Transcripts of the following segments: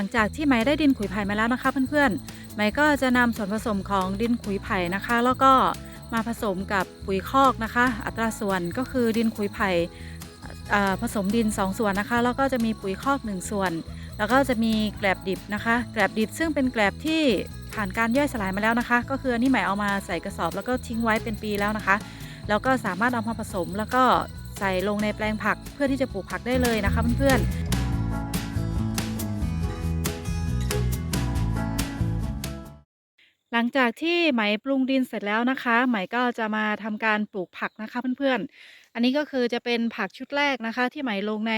หลังจากที่ไหมได้ดินขุยไผ่มาแล้วนะคะเพื่อนๆไหมก็จะนำส่วนผสมของดินขุยไผ่นะคะ แล้วก็มาผสมกับปุ๋ยคอกนะคะ อัตราส่วนก็คือดินขุยไผ่ผสมดิน 2 ส่วนนะคะ แล้วก็จะมีปุ๋ยคอก 1 ส่วน แล้วก็จะมีแกลบดิบนะคะแกลบดิบซึ่งเป็นแกลบที่ผ่านการย่อยสลายมาแล้วนะคะ ก็คืออันนี้หมายเอามาใส่กระสอบแล้วก็ทิ้งไว้เป็นปีแล้วนะคะ แล้วก็สามารถเอามาผสมแล้วก็ใส่ลงในแปลงผักเพื่อที่จะปลูกผักได้เลยนะคะเพื่อนๆ หลังจากที่ไหมปรุงดินเสร็จแล้วนะคะ ไหมก็จะมาทำการปลูกผักนะคะเพื่อนๆ อันนี้ก็คือจะเป็นผักชุดแรกนะคะ ที่ไหมลงใน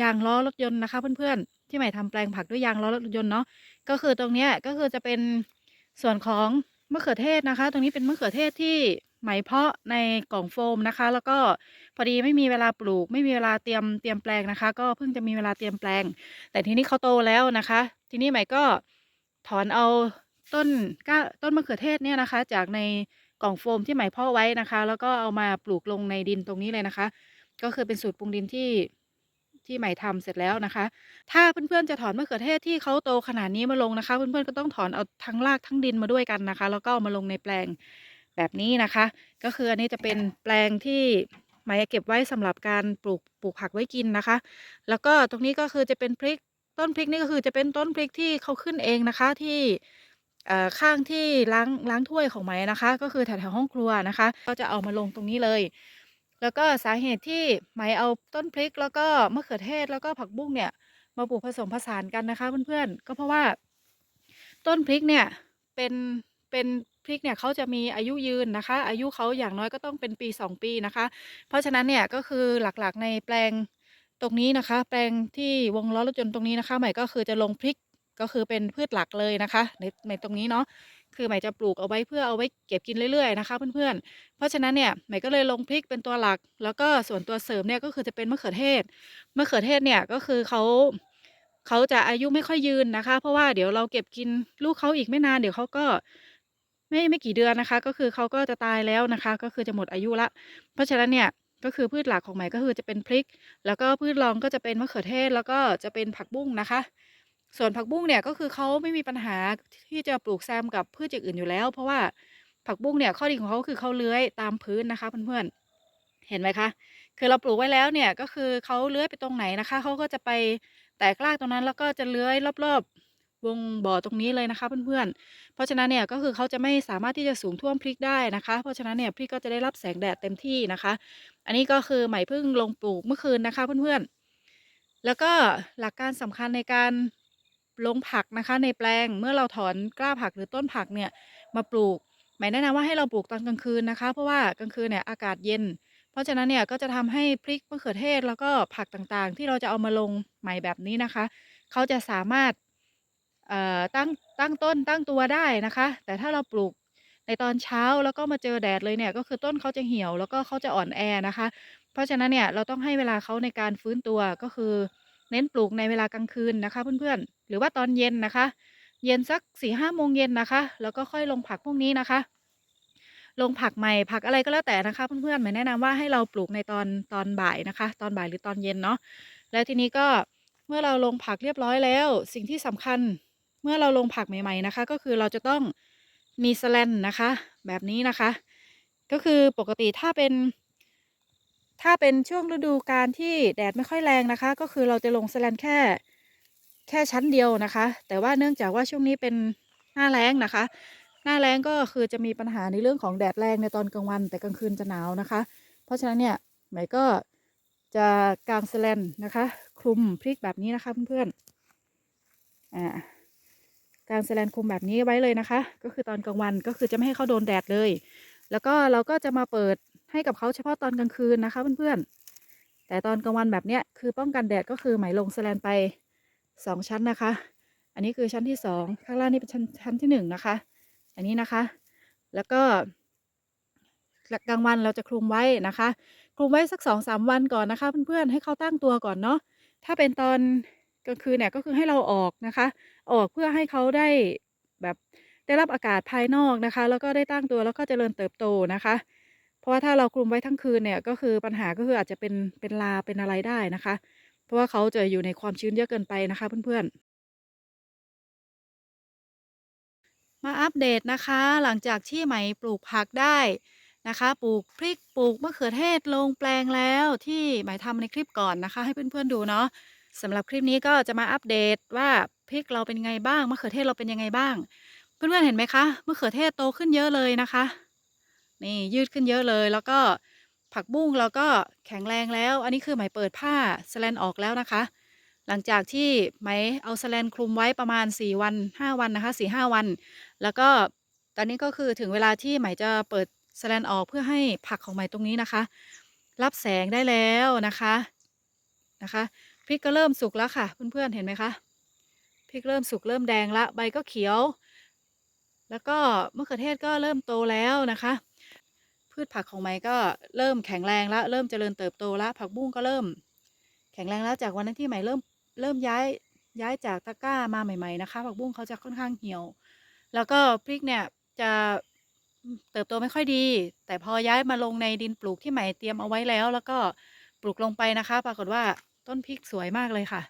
ยางล้อรถยนต์นะคะเพื่อนๆ ที่ไหมทำแปลงผักด้วยยางล้อรถยนต์เนาะ ก็คือตรงเนี้ยก็คือจะเป็นส่วนของมะเขือเทศนะคะ ตรงนี้เป็นมะเขือเทศที่ไหมเพาะในกล่องโฟมนะคะ แล้วก็พอดีไม่มีเวลาปลูก ไม่มีเวลาเตรียมเตรียมแปลงนะคะ ก็เพิ่งจะมีเวลาเตรียมแปลง แต่ทีนี้เขาโตแล้วนะคะ ทีนี้ไหมก็ถอนเอา ต้นก้าต้นมะเขือเทศเนี่ยนะคะ จากในกล่องโฟมที่ไหมเพาะไว้นะคะ แล้วก็เอามาปลูกลงในดินตรงนี้เลยนะคะ ก็คือเป็นสูตรปรุงดินที่ที่ใหม่ทำเสร็จแล้วนะคะ ถ้าเพื่อนๆจะถอนมะเขือเทศที่เขาโตขนาดนี้มาลงนะคะ เพื่อนๆก็ต้องถอนเอาทั้งรากทั้งดินมาด้วยกันนะคะ แล้วก็เอามาลงในแปลงแบบนี้นะคะ ก็คืออันนี้จะเป็นแปลงที่หมายเก็บไว้สำหรับการปลูกปลูกผักไว้กินนะคะ แล้วก็ตรงนี้ก็คือจะเป็นพริกต้นพริกนี่ก็คือจะเป็นต้นพริกที่เขาขึ้นเองนะคะที่ เอ่อ ข้างที่ล้าง ล้างถ้วยของไหมนะคะ ก็คือแถว ๆ ห้องครัวนะคะ ก็จะเอามาลงตรงนี้เลย แล้วก็สาเหตุที่ไหมเอาต้นพริก แล้วก็มะเขือเทศ แล้วก็ผักบุ้งเนี่ย มาปลูกผสมผสานกันนะคะเพื่อน ๆ ก็เพราะว่า ต้นพริกเนี่ย เป็น เป็นพริกเนี่ยเขาจะมีอายุยืนนะคะ อายุเขาอย่างน้อยก็ต้องเป็นปี 2 ปีนะคะ เพราะฉะนั้นเนี่ยก็คือหลักๆในแปลงตรงนี้นะคะ แปลงที่วงล้อรถยนต์ตรงนี้นะคะ ใหม่ก็คือจะลงพริก ก็คือเป็นพืชหลักเลยนะคะในในตรงนี้เนาะคือใหม่จะปลูกเอาไว้เพื่อเอาไว้เก็บกินเรื่อยๆนะคะเพื่อนๆ เพราะฉะนั้นเนี่ยใหม่ก็เลยลงพริกเป็นตัวหลัก แล้วก็ส่วนตัวเสริมเนี่ยก็คือจะเป็นมะเขือเทศ มะเขือเทศเนี่ยก็คือเขาเขาจะอายุไม่ค่อยยืนนะคะ เพราะว่าเดี๋ยวเราเก็บกินลูกเขาอีกไม่นานเดี๋ยวเขาก็ไม่ไม่กี่เดือนนะคะ ก็คือเขาก็จะตายแล้วนะคะ ก็คือจะหมดอายุละ เพราะฉะนั้นเนี่ยก็คือพืชหลักของใหม่ก็คือจะเป็นพริก แล้วก็พืชรองก็จะเป็นมะเขือเทศแล้วก็จะเป็นผักบุ้งนะคะ ส่วนผักบุ้งเนี่ยก็คือเขาไม่มีปัญหาที่จะปลูกแซมกับพืชอย่างอื่นอยู่แล้ว เพราะว่าผักบุ้งเนี่ยข้อดีของเขาคือเขาเลื้อยตามพื้นนะคะเพื่อนๆเห็นไหมคะ คือเราปลูกไว้แล้วเนี่ยก็คือเขาเลื้อยไปตรงไหนนะคะเขาก็จะไปแตกรากตรงนั้นแล้วก็จะเลื้อยรอบๆ วงบ่อตรงนี้เลยนะคะเพื่อนๆ เพราะฉะนั้นเนี่ยก็คือเขาจะไม่สามารถที่จะสูงท่วมพริกได้นะคะ เพราะฉะนั้นเนี่ยพริกก็จะได้รับแสงแดดเต็มที่นะคะ อันนี้ก็คือใหม่เพิ่งลงปลูกเมื่อคืนนะคะเพื่อนๆ แล้วก็หลักการสำคัญในการ ลงผักนะคะ ในแปลงเมื่อเราถอนกล้าผักหรือต้นผักเนี่ยมาปลูกหมายแนะนำว่าให้เราปลูกตอนกลางคืนนะคะ เพราะว่ากลางคืนเนี่ยอากาศเย็น เพราะฉะนั้นเนี่ยก็จะทำให้พริกมะเขือเทศแล้วก็ผักต่างๆ ที่เราจะเอามาลงใหม่แบบนี้นะคะ เขาจะสามารถตั้งตั้งต้นตั้งตัวได้นะคะ แต่ถ้าเราปลูกในตอนเช้าแล้วก็มาเจอแดดเลยเนี่ยก็คือต้นเขาจะเหี่ยวแล้วก็เขาจะอ่อนแอนะคะ เพราะฉะนั้นเนี่ยเราต้องให้เวลาเขาในการฟื้นตัวก็คือ เน้นปลูกในเวลากลางคืนนะคะเพื่อนๆ รือว่าตอนเย็นนะคะ เย็นสักสี่ห้าโมงเย็นนะคะ แล้วก็ค่อยลงผักพวกนี้นะคะ ลงผักใหม่ผักอะไรก็แล้วแต่นะคะ เพื่อนๆหมายแนะนำว่าให้เราปลูกในตอนตอนบ่ายนะคะ ตอนบ่ายหรือตอนเย็นเนาะแล้วทีนี้ก็เมื่อเราลงผักเรียบร้อยแล้ว สิ่งที่สำคัญเมื่อเราลงผักใหม่ๆนะคะ ก็คือเราจะต้องมีสแลนนะคะ แบบนี้นะคะ ก็คือปกติถ้าเป็น ถ้าเป็นช่วงฤดูการที่แดดไม่ค่อยแรงนะคะ ก็คือเราจะลงสแลนแค่ แค่ชั้นเดียวนะคะ แต่ว่าเนื่องจากว่าช่วงนี้เป็นหน้าแล้งนะคะ หน้าแล้งก็คือจะมีปัญหาในเรื่องของแดดแรงในตอนกลางวัน แต่กลางคืนจะหนาวนะคะ เพราะฉะนั้นเนี่ยไหมก็จะกางสแลนนะคะ คลุมพริกแบบนี้นะคะเพื่อนๆอ่ากางสแลนคลุมแบบนี้ไว้เลยนะคะ ก็คือตอนกลางวันก็คือจะไม่ให้เขาโดนแดดเลย แล้วก็เราก็จะมาเปิดให้กับเขาเฉพาะตอนกลางคืนนะคะเพื่อนๆแต่ตอนกลางวันแบบเนี้ยคือป้องกันแดดก็คือไหมลงสแลนไป สองชั้นนะคะ อันนี้คือชั้นที่สองข้างล่างนี่เป็นชั้นชั้นที่หนึ่งนะคะ อันนี้นะคะ แล้วก็กลางวันเราจะคลุมไว้นะคะ คลุมไว้สักสองสามวันก่อนนะคะ เพื่อนๆให้เขาตั้งตัวก่อนเนาะ ถ้าเป็นตอนกลางคืนเนี่ยก็คือให้เราออกนะคะ ออกเพื่อให้เขาได้แบบได้รับอากาศภายนอกนะคะ แล้วก็ได้ตั้งตัวแล้วก็เจริญเติบโตนะคะ เพราะว่าถ้าเราคลุมไว้ทั้งคืนเนี่ยก็คือปัญหาก็คืออาจจะเป็นเป็นลาเป็นอะไรได้นะคะเราะว่าเขาจะอยู่ในความชื้นเยอะเกินไปนะคะเพื่อนๆมาอัปเดตนะคะ หลังจากที่ไหมปลูกผักได้นะคะ ปลูกพริกปลูกมะเขือเทศลงแปลงแล้วที่ไหมทำในคลิปก่อนนะคะ ให้เพื่อนๆดูเนาะสำหรับคลิปนี้ก็จะมาอัปเดตว่าพริกเราเป็นไงบ้างมะเขือเทศเราเป็นยังไงบ้าง เพื่อนๆเห็นไหมคะมะเขือเทศโตขึ้นเยอะเลยนะคะ นี่ยืดขึ้นเยอะเลยแล้วก็ ผักบุ้งเราก็แข็งแรงแล้ว อันนี้คือไหมเปิดผ้าสแลนออกแล้วนะคะ หลังจากที่ไหมเอาสแลนคลุมไว้ประมาณ 4 วัน 5 วันนะคะ4-5วัน แล้วก็ตอนนี้ก็คือถึงเวลาที่ไหมจะเปิดสแลนออกเพื่อให้ผักของไหมตรงนี้นะคะ รับแสงได้แล้วนะคะนะคะพริกก็เริ่มสุกแล้วค่ะ เพื่อนๆเห็นไหมคะพริกเริ่มสุกเริ่มแดงละใบก็เขียว แล้วก็มะเขือเทศก็เริ่มโตแล้วนะคะ พืชผักของไหมก็เริ่มแข็งแรงแล้วเริ่มเจริญเติบโตแล้วผักบุ้งก็เริ่ม แข็งแรงแล้วจากวันนั้นที่ไหมเริ่มเริ่มย้ายย้ายจากตะกร้ามาใหม่ ๆนะคะ ผักบุ้งเขาจะค่อนข้างเหี่ยว แล้วก็พริกเนี่ยจะเติบโตไม่ค่อยดี แต่พอย้ายมาลงในดินปลูกที่ใหม่เตรียมเอาไว้แล้ว แล้วก็ปลูกลงไปนะคะ ปรากฏว่าต้นพริกสวยมากเลยค่ะ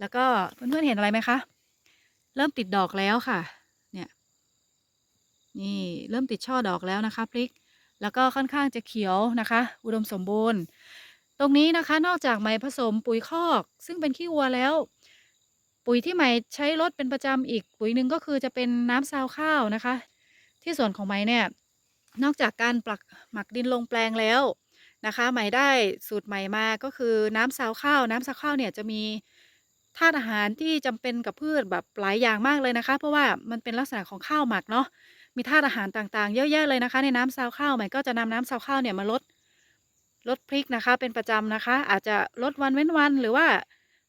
แล้วก็เพื่อนๆเห็นอะไรไหมคะ เริ่มติดดอกแล้วค่ะ เนี่ย นี่เริ่มติดช่อดอกแล้วนะคะพริก แล้วก็ค่อนข้างจะเขียวนะคะ อุดมสมบูรณ์ ตรงนี้นะคะนอกจากไหมผสมปุ๋ยคอก ซึ่งเป็นขี้วัวแล้ว ปุ๋ยที่ไหมใช้ลดเป็นประจำอีก ปุ๋ยหนึ่งก็คือจะเป็นน้ำซาวข้าวนะคะ ที่ส่วนของไหมเนี่ยนอกจากการปลักหมักดินลงแปลงแล้วนะคะไหมได้สูตรใหม่มาก็คือน้ำซาวข้าว น้ำซาวข้าวเนี่ยจะมีธาตุอาหารที่จำเป็นกับพืชแบบหลายอย่างมากเลยนะคะ เพราะว่ามันเป็นลักษณะของข้าวหมักเนาะ มีธาตุอาหารต่างๆ เยอะแยะเลยนะคะ ในน้ำซาวข้าวใหม่ก็จะนำน้ำซาวข้าวเนี่ยมาลดลดพริกนะคะ เป็นประจำนะคะ อาจจะลดวันเว้นวันหรือว่า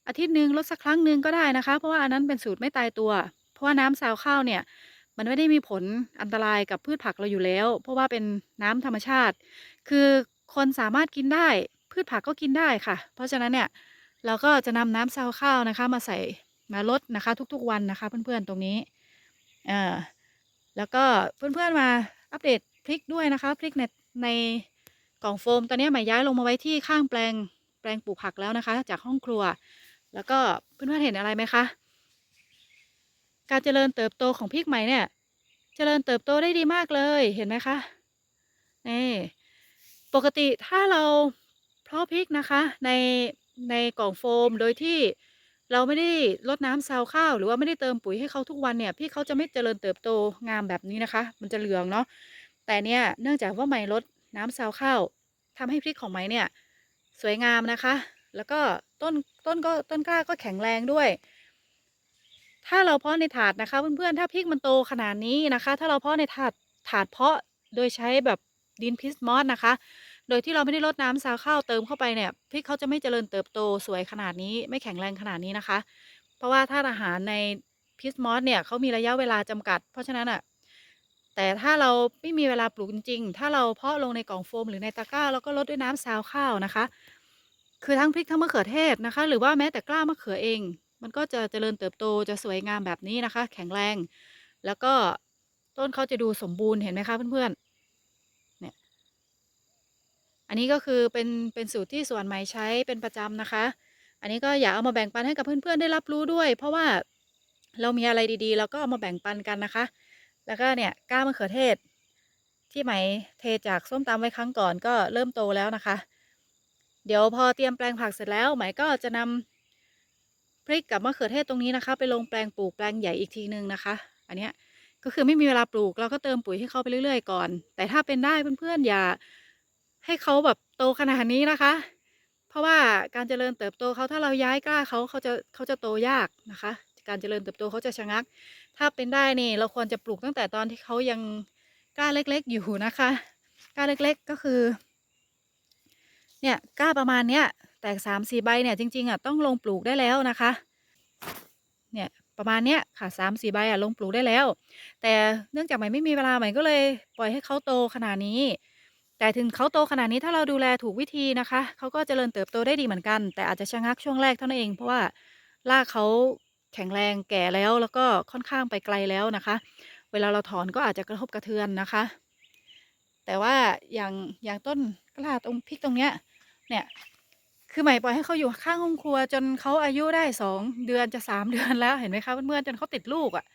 อาทิตย์หนึ่งลดสักครั้งหนึ่งก็ได้นะคะ เพราะว่าอันนั้นเป็นสูตรไม่ตายตัว เพราะว่าน้ำซาวข้าวเนี่ย มันไม่ได้มีผลอันตรายกับพืชผักเราอยู่แล้ว เพราะว่าเป็นน้ำธรรมชาติ คือคนสามารถกินได้ พืชผักก็กินได้ค่ะ เพราะฉะนั้นเนี่ยเราก็จะนำน้ำซาวข้าวนะคะ มาใส่มาลดนะคะ ทุกๆวันนะคะ เพื่อนๆตรงนี้อ่า แล้วก็เพื่อนๆมาอัปเดตพริกด้วยนะคะพริกในในกล่องโฟมตอนนี้หมายย้ายลงมาไว้ที่ข้างแปลงแปลงปลูกผักแล้วนะคะ จากห้องครัว แล้วก็เพื่อนๆเห็นอะไรไหมคะ การเจริญเติบโตของพริกใหม่เนี่ย เจริญเติบโตได้ดีมากเลยเห็นไหมคะนี่ปกติถ้าเราเพาะพริกนะคะในในกล่องโฟมโดยที่ เราไม่ได้รดน้ำซาวข้าว หรือว่าไม่ได้เติมปุ๋ยให้เขาทุกวันเนี่ยพริกเขาจะไม่เจริญเติบโตงามแบบนี้นะคะ มันจะเหลืองเนาะแต่เนี่ยเนื่องจากว่าไม่ลดน้ำซาวข้าวทำให้พริกของไม้เนี่ย สวยงามนะคะ แล้วก็ต้นต้นก็ต้นกล้าก็แข็งแรงด้วย ถ้าเราเพาะในถาดนะคะเพื่อนๆถ้าพริกมันโตขนาดนี้นะคะ ถ้าเราเพาะในถาดถาดเพาะโดยใช้แบบดินพิสมอสนะคะ โดยที่เราไม่ได้รดน้ำซาวข้าวเติมเข้าไปเนี่ยพริกเขาจะไม่เจริญเติบโตสวยขนาดนี้ไม่แข็งแรงขนาดนี้นะคะ เพราะว่าธาตุอาหารในพิสมอสเนี่ยเขามีระยะเวลาจำกัด เพราะฉะนั้นอะแต่ถ้าเราไม่มีเวลาปลูกจริงๆ ถ้าเราเพาะลงในกล่องโฟมหรือในตะกร้าแล้วก็รดด้วยน้ำซาวข้าวนะคะ คือทั้งพริกทั้งมะเขือเทศนะคะ หรือว่าแม้แต่กล้ามะเขือเอง มันก็จะเจริญเติบโตจะสวยงามแบบนี้นะคะ แข็งแรง แล้วก็ต้นเขาจะดูสมบูรณ์เห็นไหมคะเพื่อนๆ อันนี้ก็คือเป็นเป็นสูตรที่สวนไหมใช้เป็นประจำนะคะ อันนี้ก็อยากเอามาแบ่งปันให้กับเพื่อนๆได้รับรู้ด้วย เพราะว่าเรามีอะไรดีๆ เราก็เอามาแบ่งปันกันนะคะ แล้วก็เนี่ยก้ามะเขือเทศ ที่ไหมเทจากส้มตำไว้ครั้งก่อนก็เริ่มโตแล้วนะคะ เดี๋ยวพอเตรียมแปลงผักเสร็จแล้วไหมก็จะนำพริกกับมะเขือเทศตรงนี้นะคะ ไปลงแปลงปลูกแปลงใหญ่อีกทีนึงนะคะ อันเนี้ยก็คือไม่มีเวลาปลูกเราก็เติมปุ๋ยให้เขาไปเรื่อยๆก่อน แต่ถ้าเป็นได้เพื่อนๆอย่า ให้เขาแบบโตขนาดนี้นะคะ เพราะว่าการเจริญเติบโตเขาถ้าเราย้ายกล้าเขาเขาจะเขาจะโตยากนะคะ การเจริญเติบโตเขาจะชะงัก ถ้าเป็นได้นี่เราควรจะปลูกตั้งแต่ตอนที่เขายังกล้าเล็กๆ อยู่นะคะกล้าเล็กๆก็คือ เนี่ยกล้าประมาณเนี้ยแตกสามสี่ใบเนี่ยจริงๆอะต้องลงปลูกได้แล้วนะคะ เนี่ยประมาณเนี้ยค่ะสามสี่ใบอะลงปลูกได้แล้ว แต่เนื่องจากใหม่ไม่มีเวลาใหม่ก็เลย ปล่อยให้เขาโตขนาดนี้ แต่ถึงเขาโตขนาดนี้ถ้าเราดูแลถูกวิธีนะคะ เขาก็เจริญเติบโตได้ดีเหมือนกัน แต่อาจจะชะงักช่วงแรกเท่านั้นเอง เพราะว่ารากเขาแข็งแรงแก่แล้วแล้วก็ค่อนข้างไปไกลแล้วนะคะ เวลาเราถอนก็อาจจะกระทบกระเทือนนะคะ แต่ว่าอย่างอย่างต้นกล้าตรงพริกตรงเนี้ยเนี่ยคือใหม่ปล่อยให้เขาอยู่ข้างห้องครัว จนเขาอายุได้2เดือนจะ3เดือนแล้วเห็นไหมคะเพื่อนๆจนเขาติดลูกอะ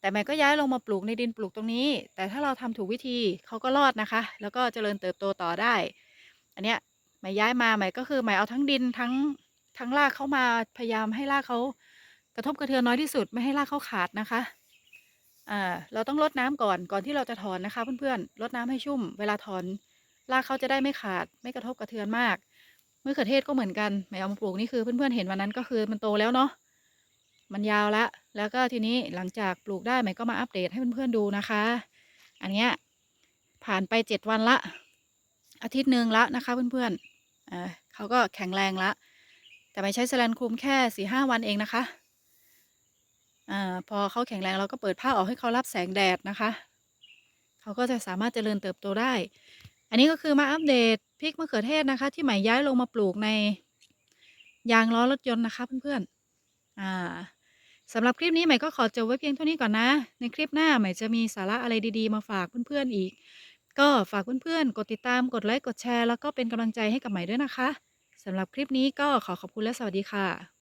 แต่ใหม่ก็ย้ายลงมาปลูกในดินปลูกตรงนี้ แต่ถ้าเราทำถูกวิธีเขาก็รอดนะคะ แล้วก็เจริญเติบโตต่อได้ อันเนี้ยใหม่ย้ายมาใหม่ก็คือใหม่เอาทั้งดินทั้งทั้งรากเขามาพยายามให้รากเขากระทบกระเทือนน้อยที่สุดไม่ให้รากเขาขาดนะคะอ่าเราต้องรดน้ำก่อนก่อนที่เราจะถอนนะคะ เพื่อนๆรดน้ำให้ชุ่ม เวลาถอนรากเขาจะได้ไม่ขาด ไม่กระทบกระเทือนมากมะเขือเทศก็เหมือนกันแหมเอามาปลูกนี่คือเพื่อนๆเห็นวันนั้นก็คือมันโตแล้วเนาะ มันยาวละ แล้วก็ทีนี้หลังจากปลูกได้ใหม่ก็มาอัปเดตให้เพื่อนๆดูนะคะ อันเนี้ยผ่านไปเจ็ดวันละ อาทิตย์หนึ่งละนะคะเพื่อนๆอ่าเขาก็แข็งแรงละ แต่ไม่ใช้สแลนคลุมแค่สี่ห้าวันเองนะคะอ่าพอเขาแข็งแรงเราก็เปิดผ้าออกให้เขารับแสงแดดนะคะ เขาก็จะสามารถเจริญเติบโตได้ อันนี้ก็คือมาอัปเดตพริกมะเขือเทศนะคะ ที่ใหม่ย้ายลงมาปลูกในยางล้อรถยนต์นะคะเพื่อนๆ อ่า สำหรับคลิปนี้ใหม่ก็ขอจบไว้เพียงเท่านี้ก่อนนะ ในคลิปหน้าใหม่จะมีสาระอะไรดีๆ มาฝากเพื่อนๆอีก ก็ฝากเพื่อนๆกดติดตามกดไลค์กดแชร์แล้วก็เป็นกำลังใจให้กับใหม่ด้วยนะคะสำหรับคลิปนี้ก็ขอขอบคุณและสวัสดีค่ะ